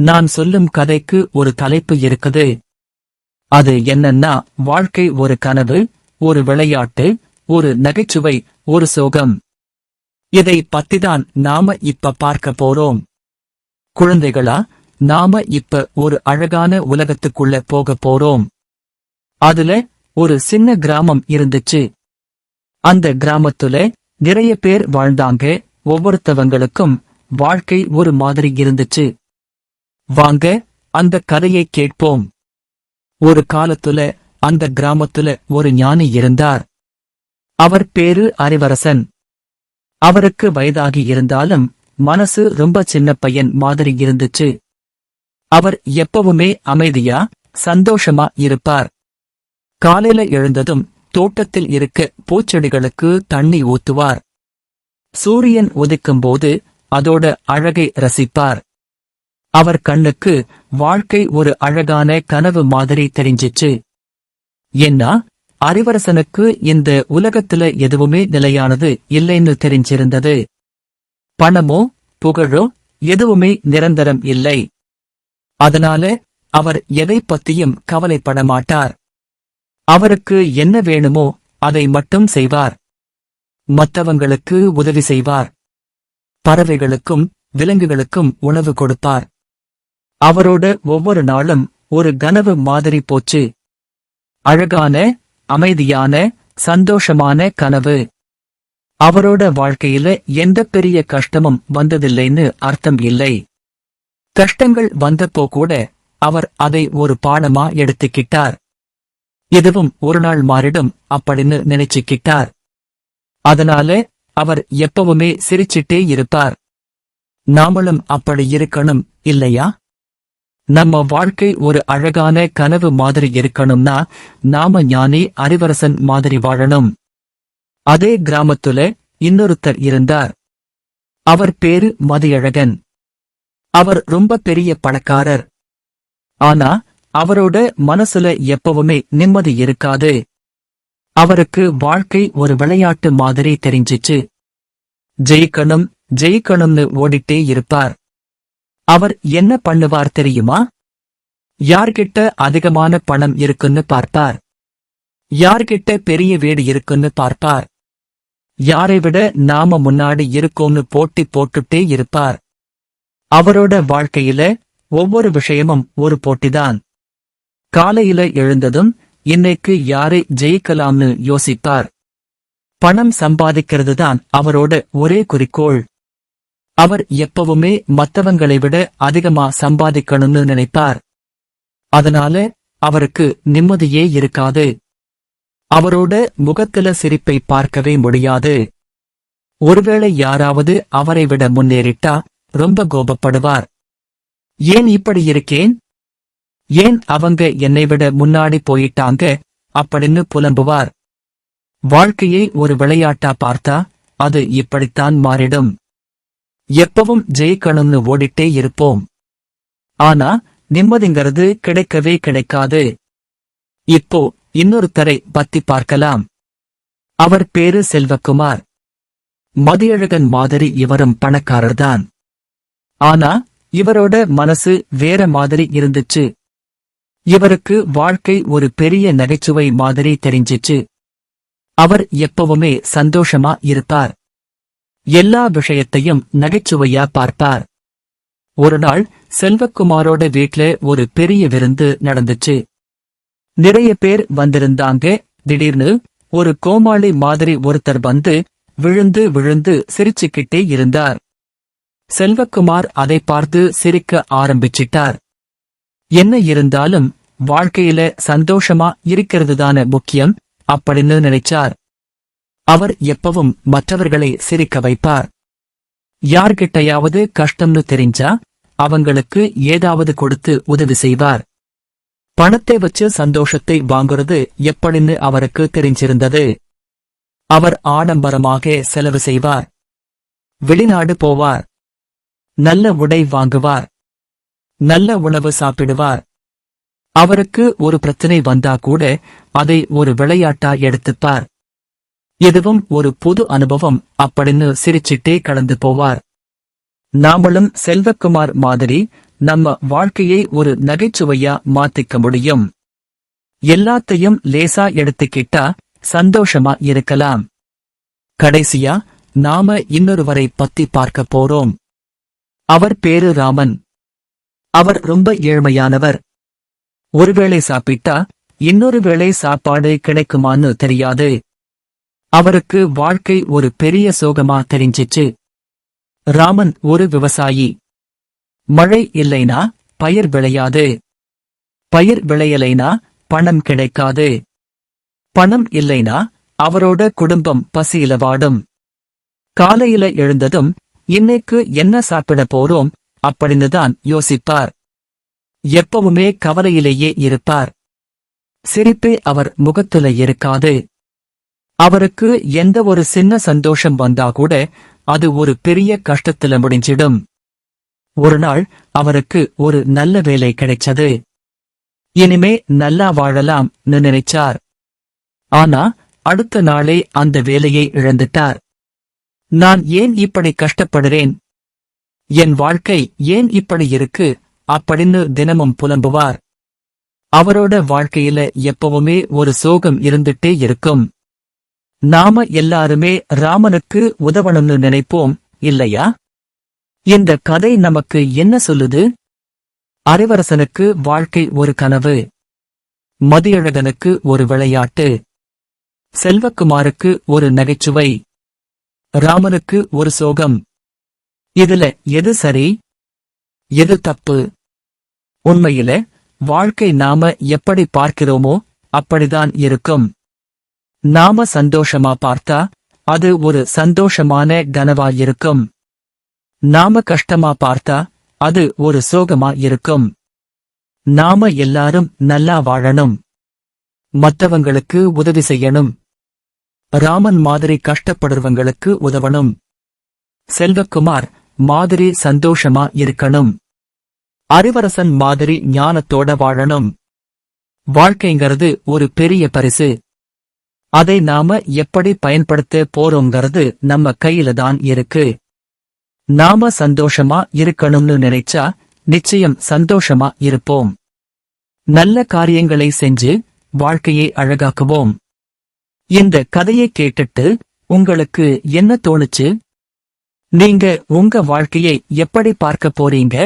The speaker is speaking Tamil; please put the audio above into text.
நான் சொல்லும் கதைக்கு ஒரு தலைப்பு இருக்குது. அது என்னன்னா வாழ்க்கை ஒரு கனவு ஒரு விளையாட்டு ஒரு நகைச்சுவை ஒரு சோகம். இதை பத்திதான் நாம இப்ப பார்க்க போறோம். குழந்தைகளா நாம இப்ப ஒரு அழகான உலகத்துக்குள்ள போக போறோம். அதுல ஒரு சின்ன கிராமம் இருந்துச்சு. அந்த கிராமத்துல நிறைய பேர் வாழ்ந்தாங்க. ஒவ்வொருத்தவங்களுக்கும் வாழ்க்கை ஒரு மாதிரி இருந்துச்சு. வாங்க அந்த கதையை கேட்போம். ஒரு காலத்துல அந்த கிராமத்துல ஒரு ஞானி இருந்தார். அவர் பேரு அறிவரசன் அவருக்கு வயதாகி இருந்தாலும் மனசு ரொம்ப சின்ன பையன் மாதிரி இருந்துச்சு. அவர் எப்பவுமே அமைதியா சந்தோஷமா இருப்பார். காலையில எழுந்ததும் தோட்டத்தில் இருக்க பூச்செடிகளுக்கு தண்ணி ஊத்துவார். சூரியன் உதிக்கும்போது அதோட அழகை ரசிப்பார். அவர் கண்ணுக்கு வாழ்க்கை ஒரு அழகான கனவு மாதிரி தெரிஞ்சிச்சு. என்ன அறிவரசனுக்கு இந்த உலகத்துல எதுவுமே நிலையானது இல்லைன்னு தெரிஞ்சிருந்தது. பணமோ புகழோ எதுவுமே நிரந்தரம் இல்லை. அதனால அவர் எதை பத்தியும் கவலைப்பட மாட்டார். அவருக்கு என்ன வேணுமோ அதை மட்டும் செய்வார். மற்றவங்களுக்கு உதவி செய்வார். பறவைகளுக்கும் விலங்குகளுக்கும் உணவு கொடுப்பார். அவரோட ஒவ்வொரு நாளும் ஒரு கனவு மாதிரி போச்சு. அழகான அமைதியான சந்தோஷமான கனவு. அவரோட வாழ்க்கையில எந்த பெரிய கஷ்டமும் வந்ததில்லைன்னு அர்த்தம் இல்லை. கஷ்டங்கள் வந்தப்போ கூட அவர் அதை ஒரு பாடமா எடுத்துக்கிட்டார். இதுவும் ஒரு நாள் மாறிடும் அப்படின்னு நினைச்சுக்கிட்டார். அதனால அவர் எப்பவுமே சிரிச்சிட்டே இருப்பார். நாமளும் அப்படி இருக்கணும் இல்லையா? நம்ம வாழ்க்கை ஒரு அழகான கனவு மாதிரி இருக்கணும்னா நாம ஞானி அறிவரசன் மாதிரி வாழணும். அதே கிராமத்துல இன்னொருத்தர் இருந்தார். அவர் பேரு மதியழகன். அவர் ரொம்ப பெரிய பணக்காரர். ஆனா அவரோட மனசுல எப்பவுமே நிம்மதி இருக்காது. அவருக்கு வாழ்க்கை ஒரு விளையாட்டு மாதிரி தெரிஞ்சிச்சு. ஜெயிக்கணும் ஜெயிக்கணும்னு ஓடிட்டே இருப்பார். அவர் என்ன பண்ணுவார் தெரியுமா? யார்கிட்ட அதிகமான பணம் இருக்குன்னு பார்ப்பார். யார்கிட்ட பெரிய வீடு இருக்குன்னு பார்ப்பார். யாரை விட நாம முன்னாடி இருக்கோம்னு போட்டி போட்டுட்டே இருப்பார். அவரோட வாழ்க்கையில ஒவ்வொரு விஷயமும் ஒரு போட்டிதான். காலையில எழுந்ததும் இன்னைக்கு யாரை ஜெயிக்கலாம்னு யோசிப்பார். பணம் சம்பாதிக்கிறது தான் அவரோட ஒரே குறிக்கோள். அவர் எப்பவுமே மத்தவங்களை விட அதிகமா சம்பாதிக்கணும்னு நினைப்பார். அதனால அவருக்கு நிம்மதியே இருக்காது. அவரோட முகத்தில சிரிப்பை பார்க்கவே முடியாது. ஒருவேளை யாராவது அவரை விட முன்னேறிட்டா ரொம்ப கோபப்படுவார். ஏன் இப்படி இருக்கேன்? ஏன் அவங்க என்னை விட முன்னாடி போயிட்டாங்க? அப்படின்னு புலம்புவார். வாழ்க்கையை ஒரு விளையாட்டா பார்த்தா அது இப்படித்தான் மாறிடும். எப்பவும் ஜெயிக்கணும்னு ஓடிட்டே இருப்போம். ஆனா நிம்மதிங்கிறது கிடைக்கவே கிடைக்காது. இப்போ இன்னொருத்தரை பத்தி பார்க்கலாம். அவர் பேரு செல்வகுமார். மதியழகன் மாதிரி இவரும் பணக்காரர்தான். ஆனா இவரோட மனசு வேற மாதிரி இருந்துச்சு. இவருக்கு வாழ்க்கை ஒரு பெரிய நகைச்சுவை மாதிரி தெரிஞ்சிச்சு. அவர் எப்பவுமே சந்தோஷமா இருப்பார். எல்லா விஷயத்தையும் நகைச்சுவையா பார்ப்பார். ஒரு நாள் செல்வக்குமாரோட வீட்ல ஒரு பெரிய விருந்து நடந்துச்சு. நிறைய பேர் வந்திருந்தாங்க. திடீர்னு ஒரு கோமாளி மாதிரி ஒருத்தர் வந்து விழுந்து விழுந்து சிரிச்சுக்கிட்டே இருந்தார். செல்வக்குமார் அதை பார்த்து சிரிக்க ஆரம்பிச்சிட்டார். என்ன இருந்தாலும் வாழ்க்கையில சந்தோஷமா இருக்கிறதுதான முக்கியம் அப்படின்னு நினைச்சார். அவர் எப்பவும் மற்றவர்களை சிரிக்க வைப்பார். யார்கிட்டையாவது கஷ்டம்னு தெரிஞ்சா அவங்களுக்கு ஏதாவது கொடுத்து உதவி செய்வார். பணத்தை வச்சு சந்தோஷத்தை வாங்குறது எப்படின்னு அவருக்கு தெரிஞ்சிருந்தது. அவர் ஆடம்பரமாக செலவு செய்வார். வெளிநாடு போவார். நல்ல உடை வாங்குவார். நல்ல உணவு சாப்பிடுவார். அவருக்கு ஒரு பிரச்சனை வந்தா கூட அதை ஒரு விளையாட்டா எடுத்துப்பார். இதுவும் ஒரு புது அனுபவம் அப்படின்னு சிரிச்சிட்டே கடந்து போவார். நாமளும் செல்வக்குமார் மாதிரி நம்ம வாழ்க்கையை ஒரு நகைச்சுவையா மாத்திக்க முடியும். எல்லாத்தையும் லேசா எடுத்துக்கிட்டா சந்தோஷமா இருக்கலாம். கடைசியா நாம இன்னொருவரை பத்தி பார்க்க போறோம். அவர் பேரு ராமன். அவர் ரொம்ப ஏழ்மையானவர். ஒருவேளை சாப்பிட்டா இன்னொரு வேளை சாப்பாடு கிடைக்குமான்னு தெரியாது. அவருக்கு வாழ்க்கை ஒரு பெரிய சோகமா தெரிஞ்சிச்சு. ராமன் ஒரு விவசாயி. மழை இல்லைனா பயிர் விளையாது. பயிர் விளையலைனா பணம் கிடைக்காது. பணம் இல்லைனா அவரோட குடும்பம் பசியில வாடும். காலையில எழுந்ததும் இன்னைக்கு என்ன சாப்பிட போறோம்? அப்படின்னு தான் யோசிப்பார். எப்பவுமே கவலையிலேயே இருப்பார். சிரிப்பே அவர் முகத்துல இருக்காது. அவருக்கு எந்த ஒரு சின்ன சந்தோஷம் வந்தா கூட அது ஒரு பெரிய கஷ்டத்துல முடிஞ்சிடும். ஒரு நாள் அவருக்கு ஒரு நல்ல வேலை கிடைச்சது. இனிமே நல்லா வாழலாம் நினைச்சார். ஆனா அடுத்த நாளே அந்த வேலையை இழந்துட்டார். நான் ஏன் இப்படி கஷ்டப்படுறேன்? என் வாழ்க்கை ஏன் இப்படி இருக்கு? அப்படின்னு தினமும் புலம்புவார். அவரோட வாழ்க்கையில எப்பவுமே ஒரு சோகம் இருந்துட்டே இருக்கும். நாம எல்லாருமே ராமனுக்கு உதவணும்னு நினைப்போம் இல்லையா? இந்த கதை நமக்கு என்ன சொல்லுது? அறிவரசனுக்கு வாழ்க்கை ஒரு கனவு. மதியழகனுக்கு ஒரு விளையாட்டு. செல்வக்குமாருக்கு ஒரு நகைச்சுவை. ராமனுக்கு ஒரு சோகம். இதுல எது சரி? எது தப்பு? உண்மையில வாழ்க்கை நாம எப்படி பார்க்கிறோமோ அப்படிதான் இருக்கும். நாம சந்தோஷமா பார்த்தா அது ஒரு சந்தோஷமான கனவா இருக்கும் நாம கஷ்டமா பார்த்தா அது ஒரு சோகமா இருக்கும் நாம எல்லாரும் நல்லா வாழணும். மத்தவங்களுக்கு உதவி செய்யணும். ராமன் மாதிரி கஷ்டப்படுறவங்களுக்கு உதவணும். செல்வக்குமார் மாதிரி சந்தோஷமா இருக்கணும். அறிவரசன் மாதிரி ஞானத்தோட வாழணும். வாழ்க்கைங்கிறது ஒரு பெரிய பரிசு. அதை நாம எப்படி பயன்படுத்த போறோங்கிறது நம்ம கையில தான் இருக்கு. நாம சந்தோஷமா இருக்கணும்னு நினைச்சா நிச்சயம் சந்தோஷமா இருப்போம். நல்ல காரியங்களை செஞ்சு வாழ்க்கையை அழகாக்குவோம். இந்த கதையை கேட்டுட்டு உங்களுக்கு என்ன தோணுச்சு? நீங்க உங்க வாழ்க்கையை எப்படி பார்க்க போறீங்க?